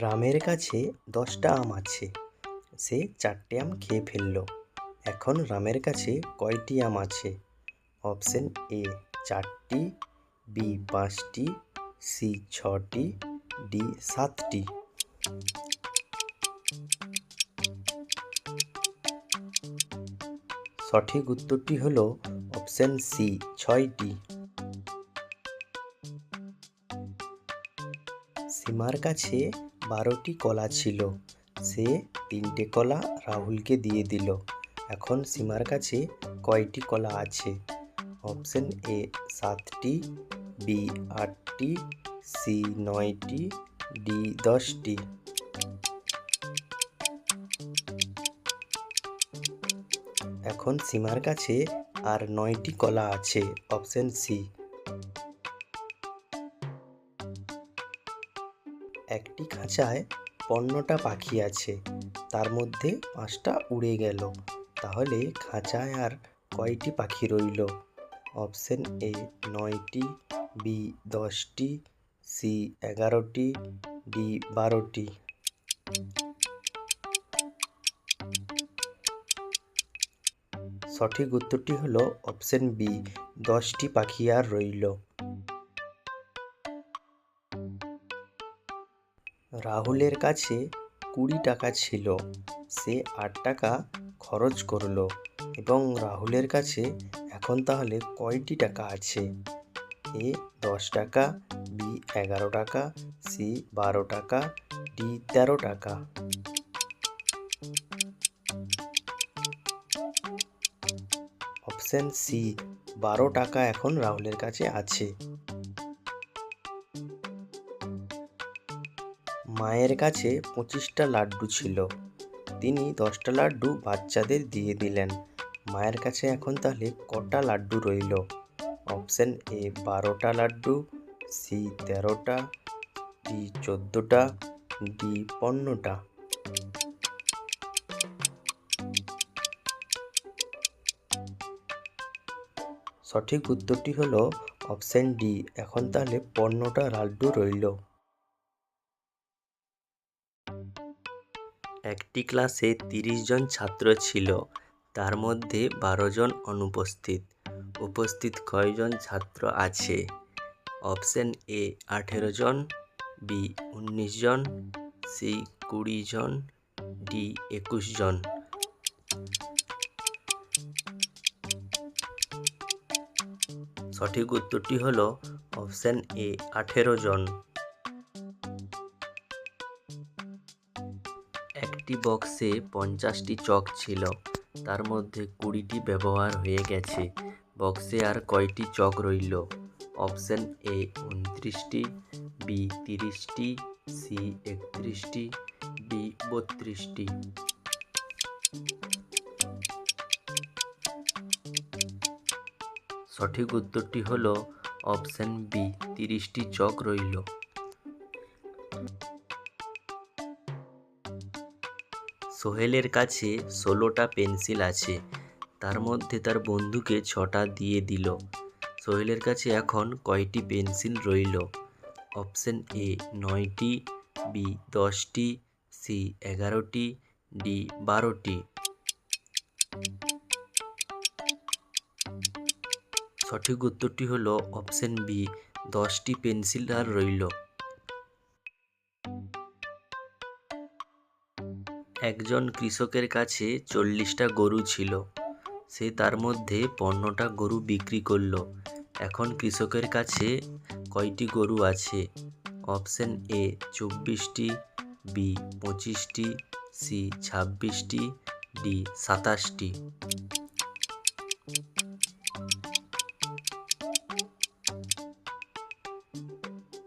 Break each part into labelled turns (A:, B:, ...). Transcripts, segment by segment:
A: রামের কাছে দশটা আম আছে। সে চারটে আম খেয়ে ফেলল। এখন রামের কাছে কয়টি আম আছে? অপশন এ, চারটি, বি, পাঁচটি, সি, ছটি, ডি, সাতটি। সঠিক উত্তরটি হলো অপশন সি, ছয়টি। সীমার কাছে বারোটি কলা ছিল। সে তিনটে কলা রাহুলকে দিয়ে দিল। এখন সীমার কাছে কয়টি কলা আছে? অপশন এ সাতটি, বি আটটি, সি নয়টি, ডি দশটি। এখন সীমার কাছে আর নয়টি কলা আছে। অপশন সি একটি খাঁচায় পনেরোটা পাখি আছে। তার মধ্যে পাঁচটা উড়ে গেল। তাহলে খাঁচায় আর কয়টি পাখি রইল? অপশন এ নয়টি, বি দশটি, সি এগারোটি, ডি বারোটি। সঠিক উত্তরটি হলো অপশন বি, দশটি পাখি আর রইল। রাহুলের কাছে কুড়ি টাকা ছিল। সে আট টাকা খরচ করল এবং রাহুলের কাছে এখন তাহলে কয়টি টাকা আছে? এ দশ টাকা, বি এগারো টাকা, সি বারো টাকা, ডি তেরো টাকা। অপশন সি, বারো টাকা এখন রাহুলের কাছে আছে। মায়ের কাছে পঁচিশটা লাড্ডু ছিল। তিনি দশটা লাড্ডু বাচ্চাদের দিয়ে দিলেন। মায়ের কাছে এখন তাহলে কটা লাড্ডু রইল? অপশন এ, বারোটা লাড্ডু, সি, তেরোটা, ডি, চোদ্দোটা, ডি পনেরোটা সঠিক উত্তরটি হলো অপশন ডি। এখন তাহলে পনেরোটা লাড্ডু রইল। একটি ক্লাসে তিরিশ জন ছাত্র ছিল। তার মধ্যে বারো জন অনুপস্থিত। উপস্থিত কয়জন ছাত্র আছে? অপশন এ, আঠেরো জন, বি, উনিশ জন, সি, কুড়ি জন, ডি, একুশ জন। সঠিক উত্তরটি হল অপশন এ, আঠেরো জন। একটি বক্সে পঞ্চাশটি চক ছিল। তার মধ্যে কুড়িটি ব্যবহার হয়ে গেছে। বক্সে আর কয়টি চক রইল? অপশন এ উনত্রিশটি বি তিরিশটি, সি একত্রিশটি, ডি বত্রিশটি। সঠিক উত্তরটি হলো অপশন বি, তিরিশটি চক রইল। সোহেলের কাছে ষোলোটা পেন্সিল আছে। তার মধ্যে তার বন্ধুকে ছটা দিয়ে দিল। সোহেলের কাছে এখন কয়টি পেন্সিল রইল? অপশন এ, নয়টি, বি, দশটি, সি, এগারোটি, ডি, বারোটি। সঠিক উত্তরটি হলো অপশন বি, দশটি পেন্সিল আর রইল। একজন কৃষকের কাছে চল্লিশটা গরু ছিল। সে তার মধ্যে পনেরোটা গরু বিক্রি করল। এখন কৃষকের কাছে কয়টি গরু আছে? অপশন এ, চব্বিশটি, বি, পঁচিশটি, সি, ছাব্বিশটি, ডি, সাতাশটি।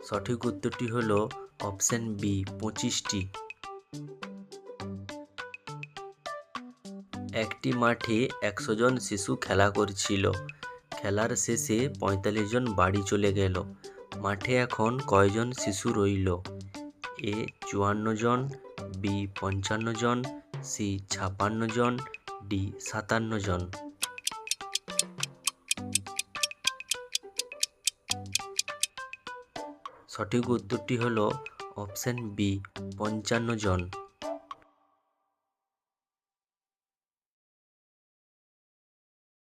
A: সঠিক উত্তরটি হলো অপশন বি, পঁচিশটি। একটি মাঠে একশো জন শিশু খেলা করছিল। খেলার শেষে পঁয়তাল্লিশ জন বাড়ি চলে গেল। মাঠে এখন কয়জন শিশু রইল? এ চুয়ান্ন জন, বি পঞ্চান্ন জন, সি ছাপান্ন জন, ডি সাতান্ন জন। সঠিক উত্তরটি হলো অপশান বি, পঞ্চান্ন জন।